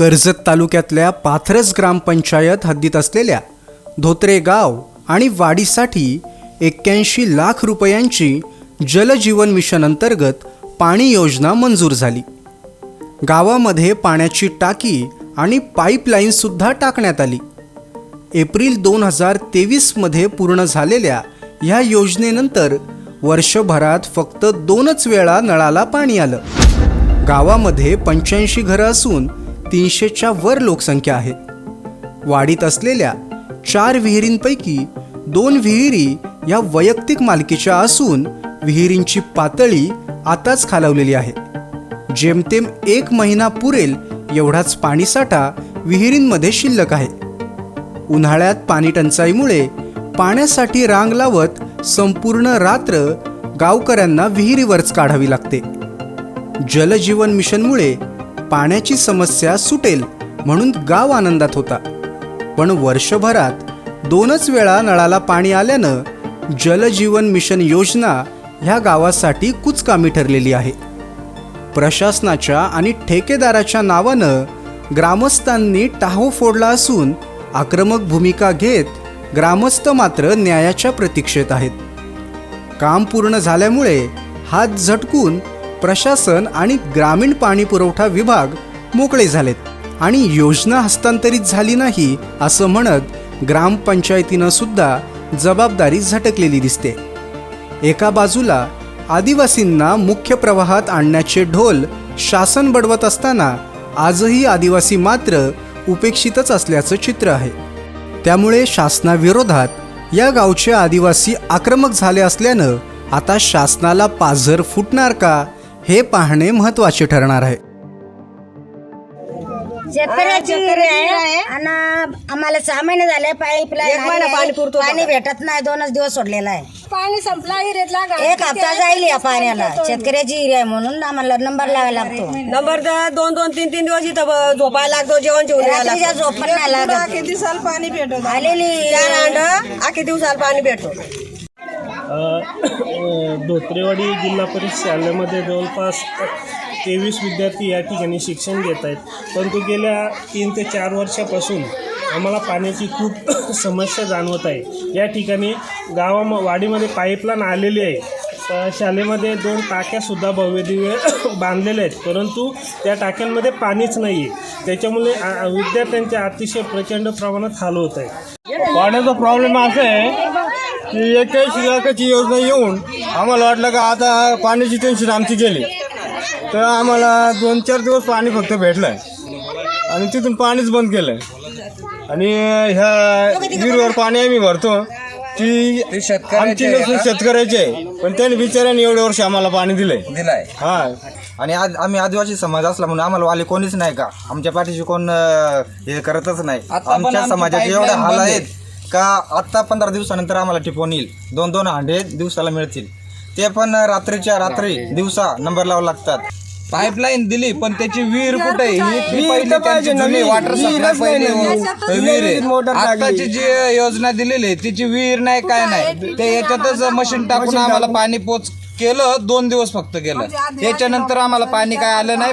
कर्जत तालुक्यातल्या पाथरस ग्रामपंचायत हद्दीत असलेल्या धोत्रे गाव आणि वाडीसाठी एक्क्याऐंशी लाख रुपयांची जलजीवन मिशन अंतर्गत पाणी योजना मंजूर झाली. गावामध्ये पाण्याची टाकी आणि पाईपलाईनसुद्धा टाकण्यात आली. एप्रिल दोन हजार तेवीसमध्ये पूर्ण झालेल्या ह्या योजनेनंतर वर्षभरात फक्त दोनच वेळा नळाला पाणी आलं. गावामध्ये पंच्याऐंशी घरं असून तीनशेच्या वर लोकसंख्या आहे. वाढीत असलेल्या चार विहिरींपैकी दोन विहिरी या वैयक्तिक मालकीच्या असून विहिरींची पातळी आताच खालावलेली आहे. जेमतेम एक महिना पुरेल एवढाच पाणीसाठा विहिरींमध्ये शिल्लक आहे. उन्हाळ्यात पाणी टंचाईमुळे पाण्यासाठी रांग लावत संपूर्ण रात्र गावकऱ्यांना विहिरीवरच काढावी लागते. जलजीवन मिशनमुळे पाण्याची समस्या सुटेल म्हणून गाव आनंदात होता. पण वर्षभरात दोनच वेळा नळाला पाणी आल्यानं जलजीवन मिशन योजना ह्या गावासाठी कुचकामी ठरलेली आहे. प्रशासनाच्या आणि ठेकेदाराच्या नावानं ग्रामस्थांनी टाहो फोडला असून आक्रमक भूमिका घेत ग्रामस्थ मात्र न्यायाच्या प्रतीक्षेत आहेत. काम पूर्ण झाल्यामुळे हात झटकून प्रशासन आणि ग्रामीण पाणी पुरवठा विभाग मोकळे झालेत आणि योजना हस्तांतरित झाली नाही असं म्हणत ग्रामपंचायतीनं सुद्धा जबाबदारी झटकलेली दिसते. एका बाजूला आदिवासींना मुख्य प्रवाहात आणण्याचे ढोल शासन बडवत असताना आजही आदिवासी मात्र उपेक्षितच असल्याचं चित्र आहे. त्यामुळे शासनाविरोधात या गावचे आदिवासी आक्रमक झाले असल्यानं आता शासनाला पाझर फुटणार का? हे पाहणे महत्त्वाचे ठरणार आहे. शेतकऱ्याची विहीर आहे आणि आम्हाला सहा महिने झाले पाईपलाईन पाणी पाणी भेटत नाही दोनच दिवस सोडलेला आहे. पाणी संपला हिरेतला एक हप्ता जाईल या पाण्याला. शेतकऱ्याची विहीर आहे म्हणून आम्हाला नंबर लावायला लागतो. नंबर द- दोन दोन तीन तीन दिवस इथं ब- झोपायला लागतो जेवण जेवण रात्रीच्या झोप पण नाही लागत. किती दिवसाला पाणी भेटत. आलेली चार अंड आखी दिवसाला पाणी भेटतो. धोत्रेवाडी जिल्हा परिषद शाळेमध्ये जवळपास तेवीस विद्यार्थी या ठिकाणी शिक्षण घेत आहेत. परंतु गेल्या तीन ते चार वर्षापासून आम्हाला पाण्याची खूप समस्या जाणवत आहे. या ठिकाणी गावा वाडीमध्ये पाईपलाईन आलेली आहे. शालेमध्ये शाळेमध्ये दोन टाक्यासुद्धा भव्यदिव्य बांधलेल्या आहेत. परंतु त्या टाक्यांमध्ये पाणीच नाही आहे त्याच्यामुळे विद्यार्थ्यांचे अतिशय प्रचंड प्रमाणात हाल होत आहे. पाण्याचा प्रॉब्लेम असा आहे की एकही लाखाची योजना येऊन आम्हाला वाटलं का आता पाण्याची टेन्शन आमची गेली. तर आम्हाला दोन चार दिवस पाणी फक्त भेटलं आणि तिथून पाणीच बंद केलं आणि ह्या विहिरीवर पाणी आम्ही भरतो. ती आमची नसून शेतकऱ्याची आहे. पण त्यांनी बिचाऱ्याने एवढे वर्ष आम्हाला पाणी दिलंय. दिलाय. हा. आणि आज आम्ही आदिवासी समाज असला म्हणून आम्हाला वाले कोणीच नाही का? आमच्या पाठीशी कोण अं, हे करतच नाही. आमच्या समाजाचे एवढे हाल आहेत. का आत्ता पंधरा दिवसानंतर आम्हाला टिपवून येईल. दोन दोन हांडे दिवसाला मिळतील. ते पण रात्रीच्या रात्री दिवसा नंबर लावा लागतात. पाईपलाईन दिली पण त्याची विहीर कुठे? ही वॉटर. विहीर. आताची जी योजना दिलेली आहे तिची विहीर नाही काय नाही. ते याच्यातच मशीन टाकून आम्हाला पाणी पोच केलं दोन दिवस फक्त केलं. त्याच्यानंतर आम्हाला पाणी काय आलं नाही